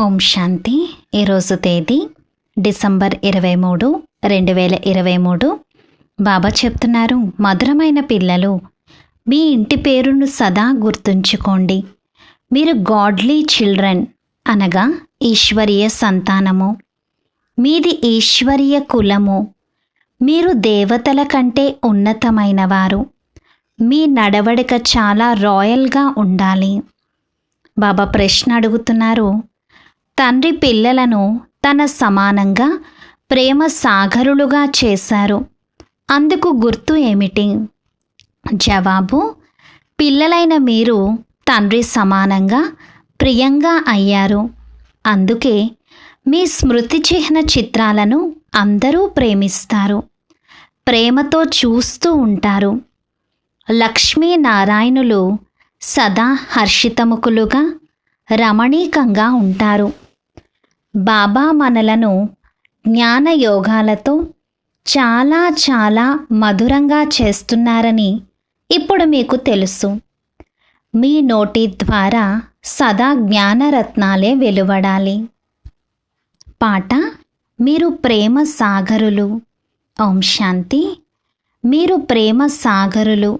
ఓం శాంతి. ఈరోజు తేదీ డిసెంబర్ ఇరవై మూడు రెండు వేల ఇరవై మూడు. బాబా చెప్తున్నారు మధురమైన పిల్లలు మీ ఇంటి పేరును సదా గుర్తుంచుకోండి. మీరు గాడ్లీ చిల్డ్రన్ అనగా ఈశ్వరీయ సంతానము. మీది ఈశ్వరీయ కులము. మీరు దేవతల కంటే ఉన్నతమైనవారు. మీ నడవడిక చాలా రాయల్గా ఉండాలి. బాబా ప్రశ్న అడుగుతున్నారు తండ్రి పిల్లలను తన సమానంగా ప్రేమ సాగరులుగా చేశారు. అందుకు గుర్తు ఏమిటి? జవాబు పిల్లలైన మీరు తండ్రి సమానంగా ప్రియంగా అయ్యారు. అందుకే మీ స్మృతి చిహ్న చిత్రాలను అందరూ ప్రేమిస్తారు. ప్రేమతో చూస్తూ ఉంటారు. లక్ష్మీనారాయణులు సదా హర్షితముఖులుగా రమణీకంగా ఉంటారు. బాబా మనలను జ్ఞానయోగాలతో చాలా చాలా మధురంగా చేస్తున్నారని ఇప్పుడు మీకు తెలుసు. మీ నోటి ద్వారా సదా జ్ఞానరత్నాలే వెలువడాలి. పాట మీరు ప్రేమ సాగరులు. ఓం శాంతి. మీరు ప్రేమ సాగరులు.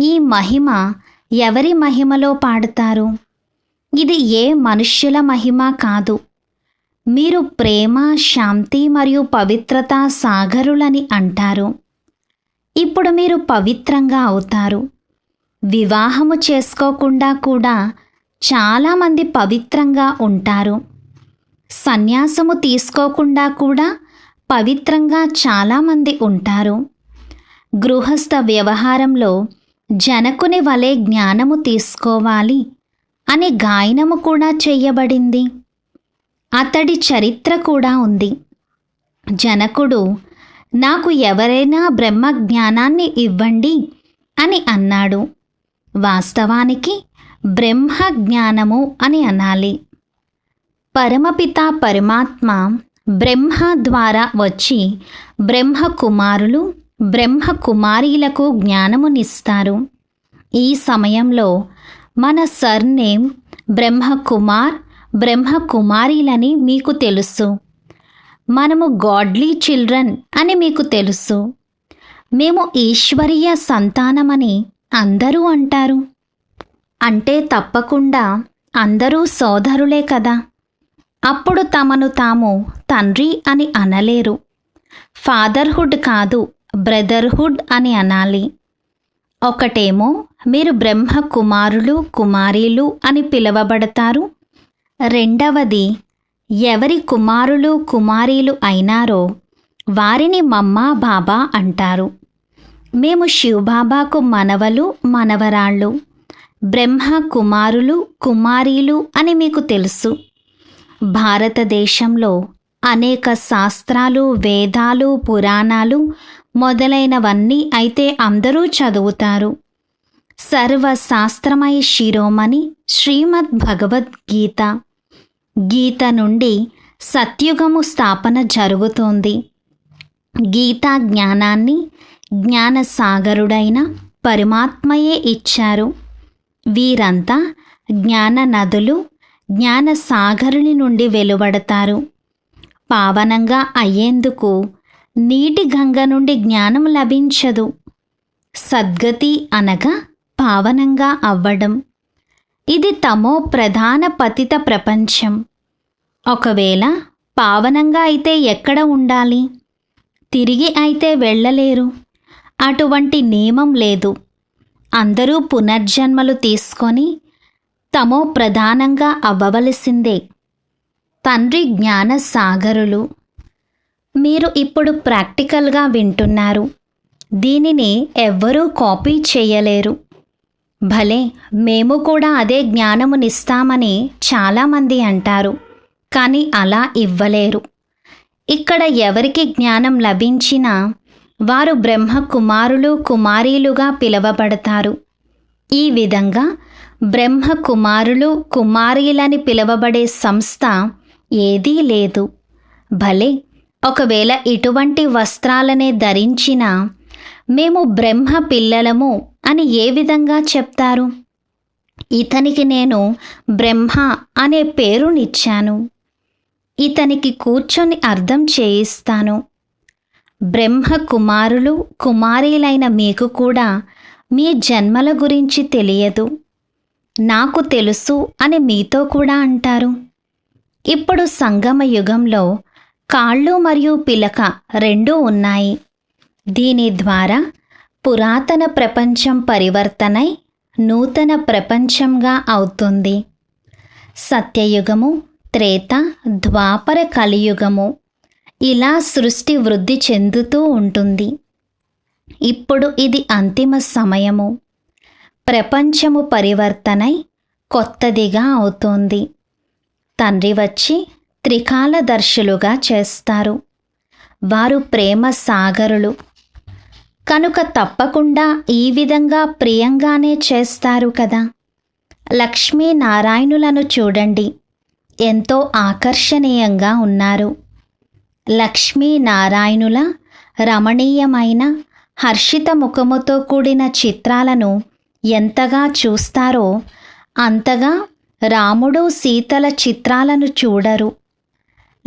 ఈ మహిమ ఎవరి మహిమలో పాడుతారు? ఇది ఏ మనుష్యుల మహిమ కాదు. మీరు ప్రేమ శాంతి మరియు పవిత్రత సాగరులని అంటారు. ఇప్పుడు మీరు పవిత్రంగా అవుతారు. వివాహము చేసుకోకుండా కూడా చాలామంది పవిత్రంగా ఉంటారు. సన్యాసము తీసుకోకుండా కూడా పవిత్రంగా చాలామంది ఉంటారు. గృహస్థ వ్యవహారంలో జనకుని వలె జ్ఞానము తీసుకోవాలి అని గాయనము కూడా చెయ్యబడింది అతడి చరిత్ర కూడా ఉంది. జనకుడు నాకు ఎవరైనా బ్రహ్మ జ్ఞానాన్ని ఇవ్వండి అని అన్నాడు. వాస్తవానికి బ్రహ్మ జ్ఞానము అని అనాలి. పరమపిత పరమాత్మ బ్రహ్మ ద్వారా వచ్చి బ్రహ్మ కుమారులు బ్రహ్మ కుమారీలకు జ్ఞానమునిస్తారు. ఈ సమయంలో మన సర్నేమ్ బ్రహ్మ కుమార్ బ్రహ్మ కుమారీలని మీకు తెలుసు. మనము గాడ్లీ చిల్డ్రన్ అని మీకు తెలుసు. మేము ఈశ్వరీయ సంతానమని అందరూ అంటారు. అంటే తప్పకుండా అందరూ సోదరులే కదా. అప్పుడు తమను తాము తండ్రి అని అనలేరు. ఫాదర్హుడ్ కాదు బ్రదర్హుడ్ అని అనాలి. ఒకటేమో మీరు బ్రహ్మ కుమారులు కుమారీలు అని పిలువబడతారు. రెండవది ఎవరి కుమారులు కుమారీలు అయినారో వారిని మమ్మ బాబా అంటారు. మేము శివబాబాకు మనవలు మనవరాళ్ళు బ్రహ్మ కుమారులు కుమారీలు అని మీకు తెలుసు. భారతదేశంలో అనేక శాస్త్రాలు వేదాలు పురాణాలు మొదలైనవన్నీ అయితే అందరూ చదువుతారు. సర్వశాస్త్రమై శిరోమణి శ్రీమద్ భగవద్గీత గీత నుండి సత్యుగము స్థాపన జరుగుతోంది. గీతా జ్ఞానాన్ని జ్ఞానసాగరుడైన పరమాత్మయే ఇచ్చారు. వీరంతా జ్ఞాన నదులు జ్ఞాన సాగరుని నుండి వెలువడతారు. పావనంగా అయ్యేందుకు నీటి గంగ నుండి జ్ఞానం లభించదు. సద్గతి అనగా పావనంగా అవ్వడం. ఇది తమో ప్రధాన పతిత ప్రపంచం. ఒకవేళ పావనంగా అయితే ఎక్కడ ఉండాలి? తిరిగి అయితే వెళ్ళలేరు. అటువంటి నియమం లేదు. అందరూ పునర్జన్మలు తీసుకొని తమో ప్రధానంగా అవ్వవలసిందే. తండ్రి జ్ఞాన సాగరులు మీరు ఇప్పుడు ప్రాక్టికల్గా వింటున్నారు. దీనిని ఎవ్వరూ కాపీ చేయలేరు. భలే మేము కూడా అదే జ్ఞానమునిస్తామని చాలామంది అంటారు కానీ అలా ఇవ్వలేరు. ఇక్కడ ఎవరికి జ్ఞానం లభించినా వారు బ్రహ్మ కుమారులు కుమారీలుగా పిలువబడతారు. ఈ విధంగా బ్రహ్మ కుమారులు కుమారీలని పిలువబడే సంస్థ ఏదీ లేదు. భలే ఒకవేళ ఇటువంటి వస్త్రాలనే ధరించినా మేము బ్రహ్మ పిల్లలము అని ఏ విధంగా చెప్తారు? ఇతనికి నేను బ్రహ్మ అనే పేరునిచ్చాను. ఇతనికి కూర్చొని అర్థం చేయిస్తాను. బ్రహ్మ కుమారులు కుమారీలైన మీకు కూడా మీ జన్మల గురించి తెలియదు. నాకు తెలుసు అని మీతో కూడా అంటారు. ఇప్పుడు సంగమ యుగంలో కాళ్ళు మరియు పిలక రెండూ ఉన్నాయి. దీని ద్వారా పురాతన ప్రపంచం పరివర్తనై నూతన ప్రపంచంగా అవుతుంది. సత్యయుగము త్రేత ద్వాపర కలియుగము ఇలా సృష్టి వృద్ధి చెందుతూ ఉంటుంది. ఇప్పుడు ఇది అంతిమ సమయము. ప్రపంచము పరివర్తనై కొత్తదిగా అవుతోంది. తండ్రి వచ్చి త్రికాలదర్శులుగా చేస్తారు. వారు ప్రేమ సాగరులు. కనుక తప్పకుండా ఈ విధంగా ప్రియంగానే చేస్తారు కదా. లక్ష్మీనారాయణులను చూడండి. ఎంతో ఆకర్షణీయంగా ఉన్నారు. లక్ష్మీనారాయణుల రమణీయమైన హర్షిత ముఖముతో కూడిన చిత్రాలను ఎంతగా చూస్తారో అంతగా రాముడు సీతల చిత్రాలను చూడరు.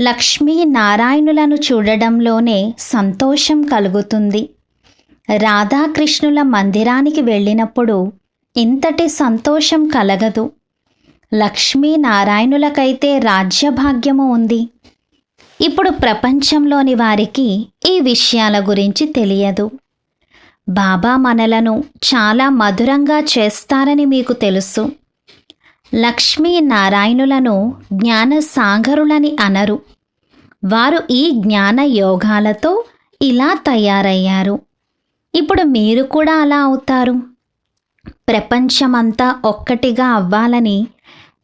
లక్ష్మీ నారాయణులను చూడడంలోనే సంతోషం కలుగుతుంది. రాధాకృష్ణుల మందిరానికి వెళ్ళినప్పుడు ఇంతటి సంతోషం కలగదు. లక్ష్మీనారాయణులకైతే రాజ్యభాగ్యము ఉంది. ఇప్పుడు ప్రపంచంలోని వారికి ఈ విషయాల గురించి తెలియదు. బాబా మనలను చాలా మధురంగా చేస్తారని మీకు తెలుసు. లక్ష్మీ నారాయణులను జ్ఞాన సాగరులని అనరు. వారు ఈ జ్ఞాన యోగాలతో ఇలా తయారయ్యారు. ఇప్పుడు మీరు కూడా అలా అవుతారు. ప్రపంచమంతా ఒక్కటిగా అవ్వాలని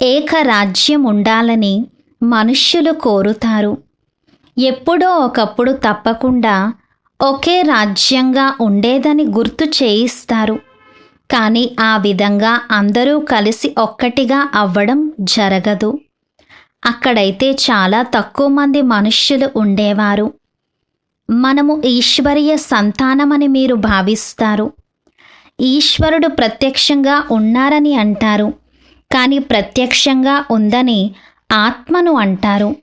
ఏకరాజ్యం ఉండాలని మనుష్యులు కోరుతారు. ఎప్పుడో ఒకప్పుడు తప్పకుండా ఒకే రాజ్యంగా ఉండేదని గుర్తు చేయిస్తారు. కానీ ఆ విధంగా అందరూ కలిసి ఒక్కటిగా అవ్వడం జరగదు. అక్కడైతే చాలా తక్కువ మంది మనుష్యులు ఉండేవారు. మనము ఈశ్వరీయ సంతానమని మీరు భావిస్తారు. ఈశ్వరుడు ప్రత్యక్షంగా ఉన్నారని అంటారు. కానీ ప్రత్యక్షంగా ఉందని ఆత్మను అంటారు.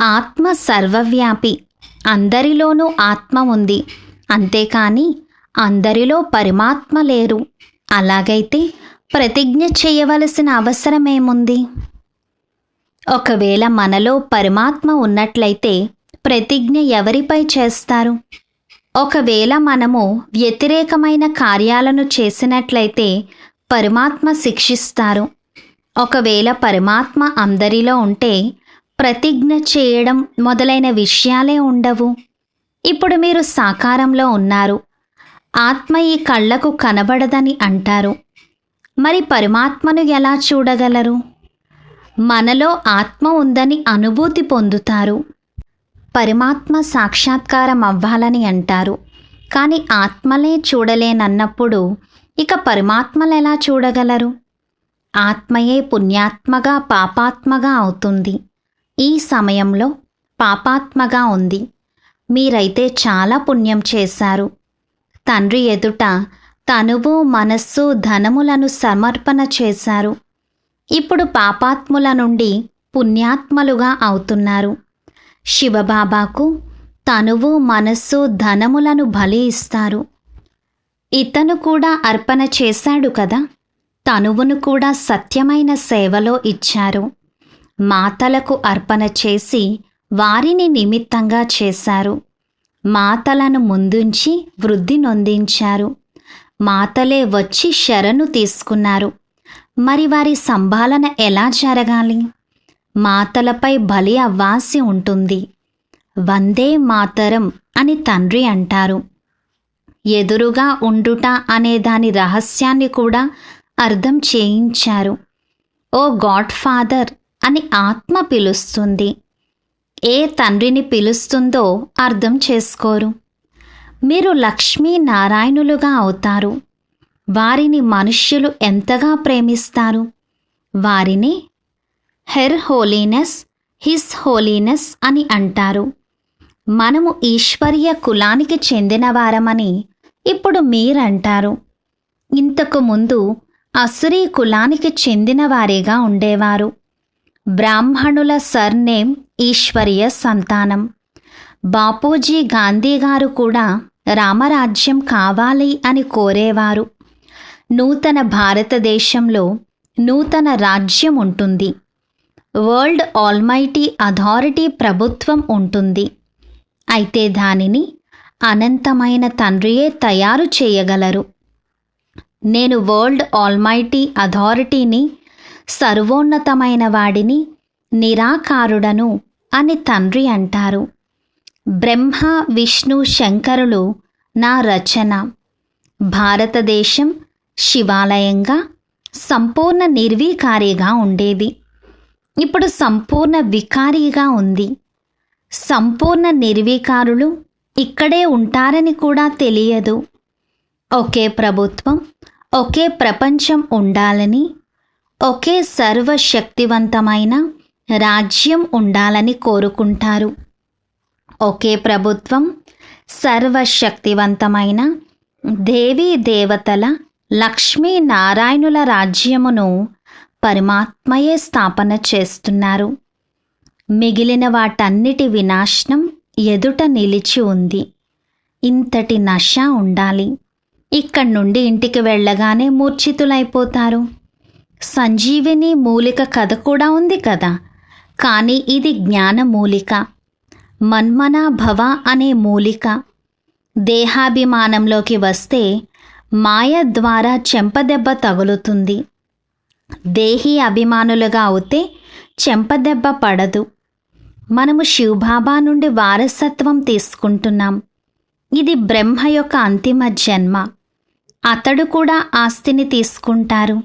ఆత్మ సర్వవ్యాపి. అందరిలోనూ ఆత్మ ఉంది. అంతేకాని అందరిలో పరమాత్మ లేరు. అలాగైతే ప్రతిజ్ఞ చేయవలసిన అవసరమేముంది? ఒకవేళ మనలో పరమాత్మ ఉన్నట్లయితే ప్రతిజ్ఞ ఎవరిపై చేస్తారు? ఒకవేళ మనము వ్యతిరేకమైన కార్యాలను చేసినట్లయితే పరమాత్మ శిక్షిస్తారు. ఒకవేళ పరమాత్మ అందరిలో ఉంటే ప్రతిజ్ఞ చేయడం మొదలైన విషయాలే ఉండవు. ఇప్పుడు మీరు సాకారంలో ఉన్నారు. ఆత్మ ఈ కళ్ళకు కనబడదని అంటారు. మరి పరమాత్మను ఎలా చూడగలరు? మనలో ఆత్మ ఉందని అనుభూతి పొందుతారు. పరమాత్మ సాక్షాత్కారం అవ్వాలని అంటారు. కానీ ఆత్మలే చూడలేనన్నప్పుడు ఇక పరమాత్మలు ఎలా చూడగలరు? ఆత్మయే పుణ్యాత్మగా పాపాత్మగా అవుతుంది. ఈ సమయంలో పాపాత్మగా ఉంది. మీరైతే చాలా పుణ్యం చేశారు. తండ్రి ఎదుట తనువు మనస్సు ధనములను సమర్పణ చేశారు. ఇప్పుడు పాపాత్ముల నుండి పుణ్యాత్మలుగా అవుతున్నారు. శివబాబాకు తనువు మనస్సు ధనములను బలి ఇస్తారు. ఇతను కూడా అర్పణ చేశాడు కదా తనువును కూడా సత్యమైన సేవలో ఇచ్చారు. మాతలకు అర్పణ చేసి వారిని నిమిత్తంగా చేశారు. మాతలను ముందుంచి వృద్ధి నొందించారు. మాతలే వచ్చి శరణు తీసుకున్నారు. మరి వారి సంభాలన ఎలా జరగాలి? మాతలపై బలి అవ్వాల్సి ఉంటుంది. వందే మాతరం అని తండ్రి అంటారు. ఎదురుగా ఉండుట అనే దాని రహస్యాన్ని కూడా అర్థం చేయించారు. ఓ గాడ్ ఫాదర్ అని ఆత్మ పిలుస్తుంది. ఏ తండ్రిని పిలుస్తుందో అర్థం చేసుకోరు. మీరు లక్ష్మీ నారాయణులుగా అవుతారు. వారిని మనుష్యులు ఎంతగా ప్రేమిస్తారు? వారిని హెర్ హోలీనెస్ హిస్ హోలీనెస్ అని అంటారు. మనము ఈశ్వర్య కులానికి చెందినవారమని ఇప్పుడు మీరంటారు. ఇంతకు ముందు అసురీ కులానికి చెందినవారిగా ఉండేవారు. బ్రాహ్మణుల సర్నేమ్ ఈశ్వరీయ సంతానం. బాపూజీ గాంధీ గారు కూడా రామరాజ్యం కావాలి అని కోరేవారు. నూతన భారతదేశంలో నూతన రాజ్యం ఉంటుంది. వరల్డ్ ఆల్మైటీ అథారిటీ ప్రభుత్వం ఉంటుంది. అయితే దానిని అనంతమైన తండ్రియే తయారు చేయగలరు. నేను వరల్డ్ ఆల్మైటీ అథారిటీని సర్వోన్నతమైన వాడిని నిరాకారుడను అని తండ్రి అంటారు. బ్రహ్మ విష్ణు శంకరులు నా రచన. భారతదేశం శివాలయంగా సంపూర్ణ నిర్వీకారిగా ఉండేది. ఇప్పుడు సంపూర్ణ వికారీగా ఉంది. సంపూర్ణ నిర్వికారులు ఇక్కడే ఉంటారని కూడా తెలియదు. ఒకే ప్రభుత్వం ఒకే ప్రపంచం ఉండాలని ఒకే సర్వశక్తివంతమైన రాజ్యం ఉండాలని కోరుకుంటారు. ఒకే ప్రభుత్వం సర్వశక్తివంతమైన దేవీ దేవతల లక్ష్మీ నారాయణుల రాజ్యమును పరమాత్మయే స్థాపన చేస్తున్నారు. మిగిలిన వాటన్నిటి వినాశనం ఎదుట నిలిచి ఉంది. ఇంతటి నష ఉండాలి. ఇక్కడి నుండి ఇంటికి వెళ్ళగానే మూర్ఛితులైపోతారు. సంజీవిని మూలిక కథ కూడా ఉంది కదా. కానీ ఇది జ్ఞాన మూలిక. మన్మనా భవ అనే మూలిక. దేహాభిమానంలోకి వస్తే మాయ ద్వారా చెంపదెబ్బ తగులుతుంది. దేహి అభిమానులుగా అవుతే చెంపదెబ్బ పడదు. మనము శివబాబా నుండి వారసత్వం తీసుకుంటున్నాం. ఇది బ్రహ్మ యొక్క అంతిమ జన్మ. అతడు కూడా ఆస్తిని తీసుకుంటారు.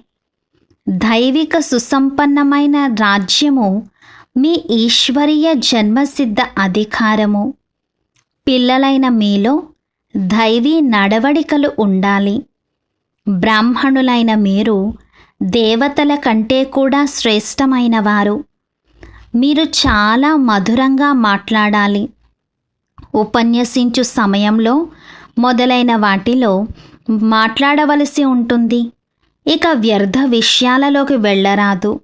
దైవిక సుసంపన్నమైన రాజ్యము మీ ఈశ్వరీయ జన్మసిద్ధ అధికారము. పిల్లలైన మీలో దైవీ నడవడికలు ఉండాలి. బ్రాహ్మణులైన మీరు దేవతల కంటే కూడా శ్రేష్టమైన వారు మీరు చాలా మధురంగా మాట్లాడాలి. ఉపన్యసించు సమయంలో మొదలైన వాటిలో మాట్లాడవలసి ఉంటుంది. ఇక వ్యర్థ విషయాలలోకి వెళ్ళరాదు.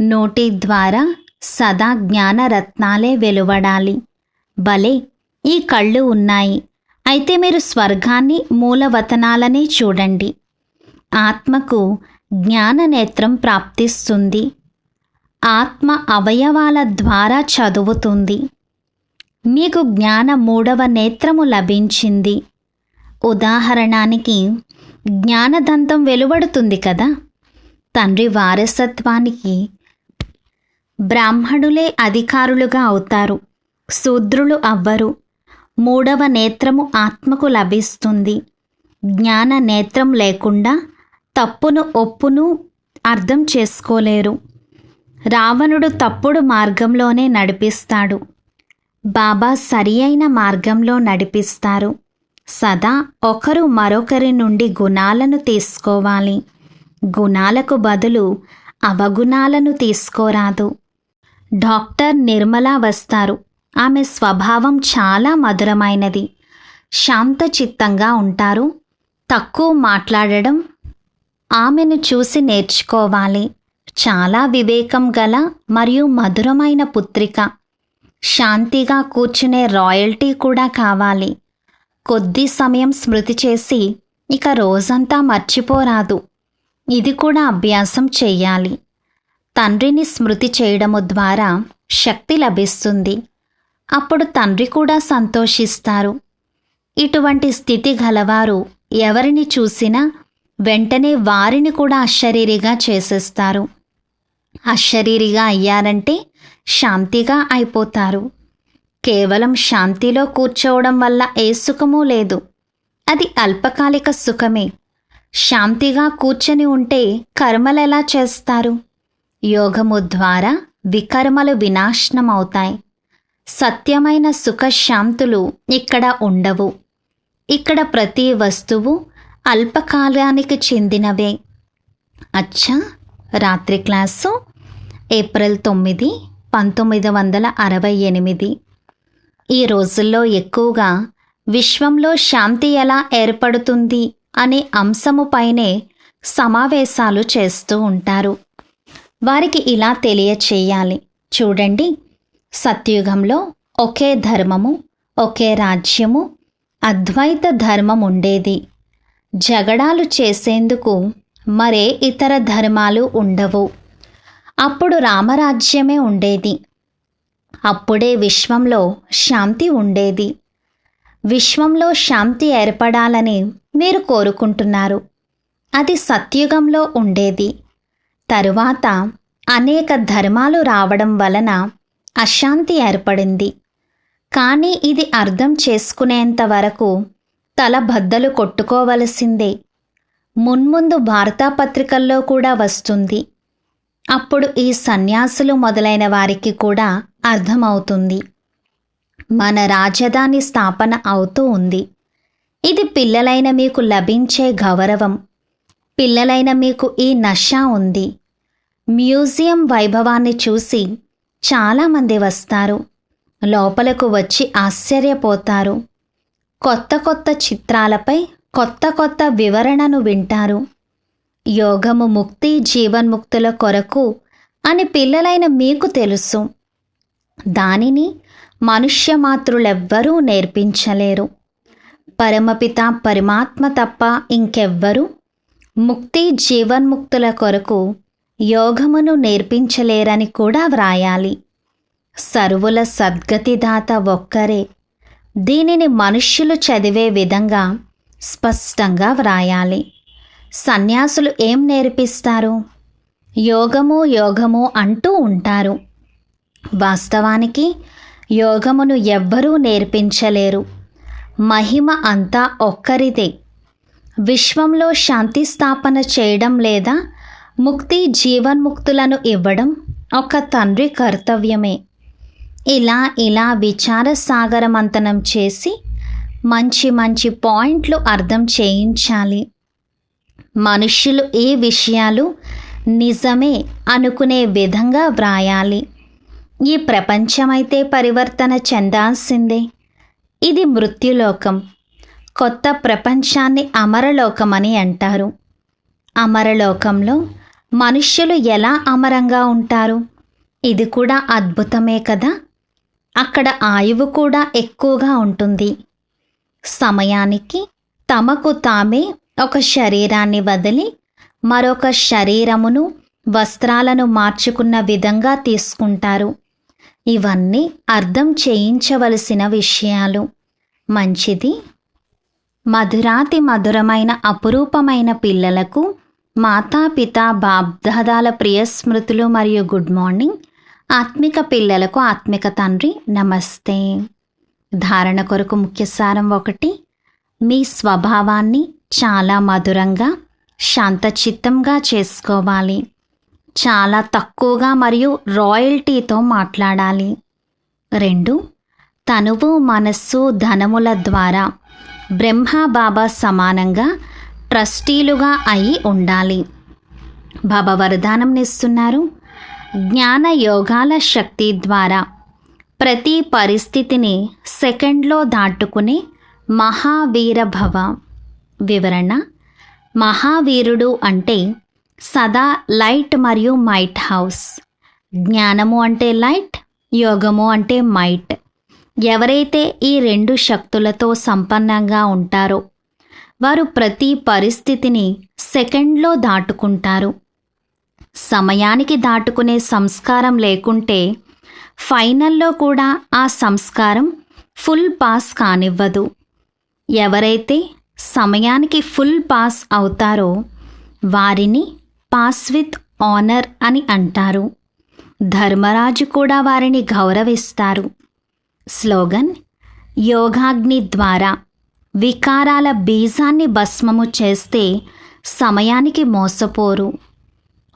నోటి ద్వారా సదా జ్ఞానరత్నాలే వెలువడాలి. భలే ఈ కళ్ళు ఉన్నాయి. అయితే మీరు స్వర్గాన్ని మూలవతనాలనే చూడండి. ఆత్మకు జ్ఞాన నేత్రం ప్రాప్తిస్తుంది. ఆత్మ అవయవాల ద్వారా చదువుతుంది. మీకు జ్ఞాన మూడవ నేత్రము లభించింది. ఉదాహరణానికి జ్ఞానదంతం వెలువడుతుంది కదా? తండ్రి వారసత్వానికి బ్రాహ్మణులే అధికారులుగా అవుతారు. శూద్రులు అవ్వరు. మూడవ నేత్రము ఆత్మకు లభిస్తుంది. జ్ఞాన నేత్రం లేకుండా తప్పును ఒప్పును అర్థం చేసుకోలేరు. రావణుడు తప్పుడు మార్గంలోనే నడిపిస్తాడు. బాబా సరి అయిన మార్గంలో నడిపిస్తారు. సదా ఒకరు మరొకరి నుండి గుణాలను తీసుకోవాలి. గుణాలకు బదులు అవగుణాలను తీసుకోరాదు. డాక్టర్ నిర్మలా వస్తారు. ఆమె స్వభావం చాలా మధురమైనది. శాంతచిత్తంగా ఉంటారు. తక్కువ మాట్లాడడం ఆమెను చూసి నేర్చుకోవాలి. చాలా వివేకం గల మరియు మధురమైన పుత్రిక. శాంతిగా కూర్చునే రాయల్టీ కూడా కావాలి. కొద్ది సమయం స్మృతి చేసి ఇక రోజంతా మర్చిపోరాదు. ఇది కూడా అభ్యాసం చెయ్యాలి. తండ్రిని స్మృతి చేయడము ద్వారా శక్తి లభిస్తుంది. అప్పుడు తండ్రి కూడా సంతోషిస్తారు. ఇటువంటి స్థితి గలవారు ఎవరిని చూసినా వెంటనే వారిని కూడా అశరీరిగా చేసేస్తారు. అశరీరిగా అయ్యారంటే శాంతిగా అయిపోతారు. కేవలం శాంతిలో కూర్చోవడం వల్ల ఏ సుఖమూ లేదు. అది అల్పకాలిక సుఖమే. శాంతిగా కూర్చొని ఉంటే కర్మలు ఎలా చేస్తారు? యోగము ద్వారా వికర్మలు వినాశనం అవుతాయి సత్యమైన సుఖశాంతులు ఇక్కడ ఉండవు. ఇక్కడ ప్రతి వస్తువు అల్పకాలానికి చెందినవే. అచ్చా రాత్రి క్లాసు ఏప్రిల్ తొమ్మిది పంతొమ్మిది వందల అరవై ఎనిమిది. ఈ రోజుల్లో ఎక్కువగా విశ్వంలో శాంతి ఎలా ఏర్పడుతుంది అనే అంశముపైనే సమావేశాలు చేస్తూ ఉంటారు. వారికి ఇలా తెలియచేయాలి. చూడండి సత్యుగంలో ఒకే ధర్మము ఒకే రాజ్యము అద్వైత ధర్మం ఉండేది జగడాలు చేసేందుకు మరే ఇతర ధర్మాలు ఉండవు. అప్పుడు రామరాజ్యమే ఉండేది. అప్పుడే విశ్వంలో శాంతి ఉండేది. విశ్వంలో శాంతి ఏర్పడాలని మీరు కోరుకుంటున్నారు. అది సత్యుగంలో ఉండేది. తరువాత అనేక ధర్మాలు రావడం వలన అశాంతి ఏర్పడింది. కానీ ఇది అర్థం చేసుకునేంత వరకు తల బద్దలు కొట్టుకోవలసిందే. మున్ముందు వార్తాపత్రికల్లో కూడా వస్తుంది. అప్పుడు ఈ సన్యాసులు మొదలైన వారికి కూడా అర్థమవుతుంది. మన రాజధాని స్థాపన అవుతూ ఉంది. ఇది పిల్లలైన మీకు లభించే గౌరవం. పిల్లలైన మీకు ఈ నష ఉంది. మ్యూజియం వైభవాన్ని చూసి చాలామంది వస్తారు. లోపలకు వచ్చి ఆశ్చర్యపోతారు. కొత్త కొత్త చిత్రాలపై కొత్త కొత్త వివరణను వింటారు. యోగము ముక్తి జీవన్ముక్తుల కొరకు అని పిల్లలైన మీకు తెలుసు. దానిని మనుష్యమాతృలెవ్వరూ నేర్పించలేరు. పరమపిత పరమాత్మ తప్ప ఇంకెవ్వరూ ముక్తి జీవన్ముక్తుల కొరకు యోగమును నేర్పించలేరని కూడా వ్రాయాలి. సర్వుల సద్గతిదాత ఒక్కరే దీనిని మనుష్యులు చదివే విధంగా స్పష్టంగా వ్రాయాలి. సన్యాసులు ఏం నేర్పిస్తారు? యోగము యోగము అంటూ ఉంటారు. వాస్తవానికి యోగమును ఎవ్వరూ నేర్పించలేరు. మహిమ అంతా ఒక్కరిదే. విశ్వంలో శాంతి స్థాపన చేయడం లేదా ముక్తి జీవన్ముక్తులను ఇవ్వడం ఒక తండ్రి కర్తవ్యమే. ఇలా ఇలా విచార సాగరమంతనం చేసి మంచి మంచి పాయింట్లు అర్థం చేయించాలి. మనుషులు ఏ విషయాలు నిజమే అనుకునే విధంగా వ్రాయాలి. ఈ ప్రపంచమైతే పరివర్తన చెందాల్సిందే. ఇది మృత్యులోకం. కొత్త ప్రపంచాన్ని అమరలోకమని అంటారు. అమరలోకంలో మనుష్యులు ఎలా అమరంగా ఉంటారు? ఇది కూడా అద్భుతమే కదా? అక్కడ ఆయువు కూడా ఎక్కువగా ఉంటుంది. సమయానికి తమకు తామే ఒక శరీరాన్ని వదిలి మరొక శరీరమును వస్త్రాలను మార్చుకున్న విధంగా తీసుకుంటారు. ఇవన్నీ అర్థం చేయించవలసిన విషయాలు. మంచిది. మధురాతి మధురమైన అపురూపమైన పిల్లలకు మాతాపిత బాబ్దాదాల ప్రియ స్మృతులు మరియు గుడ్ మార్నింగ్. ఆత్మిక పిల్లలకు ఆత్మిక తండ్రి నమస్తే. ధారణ కొరకు ముఖ్య సారం ఒకటి మీ స్వభావాన్ని చాలా మధురంగా శాంతచిత్తంగా చేసుకోవాలి. చాలా తక్కువగా మరియు రాయల్టీతో మాట్లాడాలి. రెండు తనువు మనస్సు ధనముల ద్వారా బ్రహ్మబాబా సమానంగా ట్రస్టీలుగా అయి ఉండాలి. బాబా వరదానం ఇస్తున్నారు జ్ఞాన యోగాల శక్తి ద్వారా ప్రతి పరిస్థితిని సెకండ్లో దాటుకునే మహావీర భవ వివరణ మహావీరుడు అంటే సదా లైట్ మరియు మైట్ హౌస్. జ్ఞానము అంటే లైట్ యోగము అంటే మైట్. ఎవరైతే ఈ రెండు శక్తులతో సంపన్నంగా ఉంటారో వారు ప్రతి పరిస్థితిని సెకండ్లో దాటుకుంటారు. సమయానికి దాటుకునే సంస్కారం లేకుంటే ఫైనల్లో కూడా ఆ సంస్కారం ఫుల్ పాస్ కానివ్వదు. ఎవరైతే సమయానికి ఫుల్ పాస్ అవుతారో వారిని పాస్ విత్ ఆనర్ అని అంటారు. ధర్మరాజు కూడా వారిని గౌరవిస్తారు. స్లోగన్ యోగాగ్ని ద్వారా వికారాల బీజాన్ని భస్మము చేస్తే సమయానికి మోసపోరు.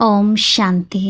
ఓం శాంతి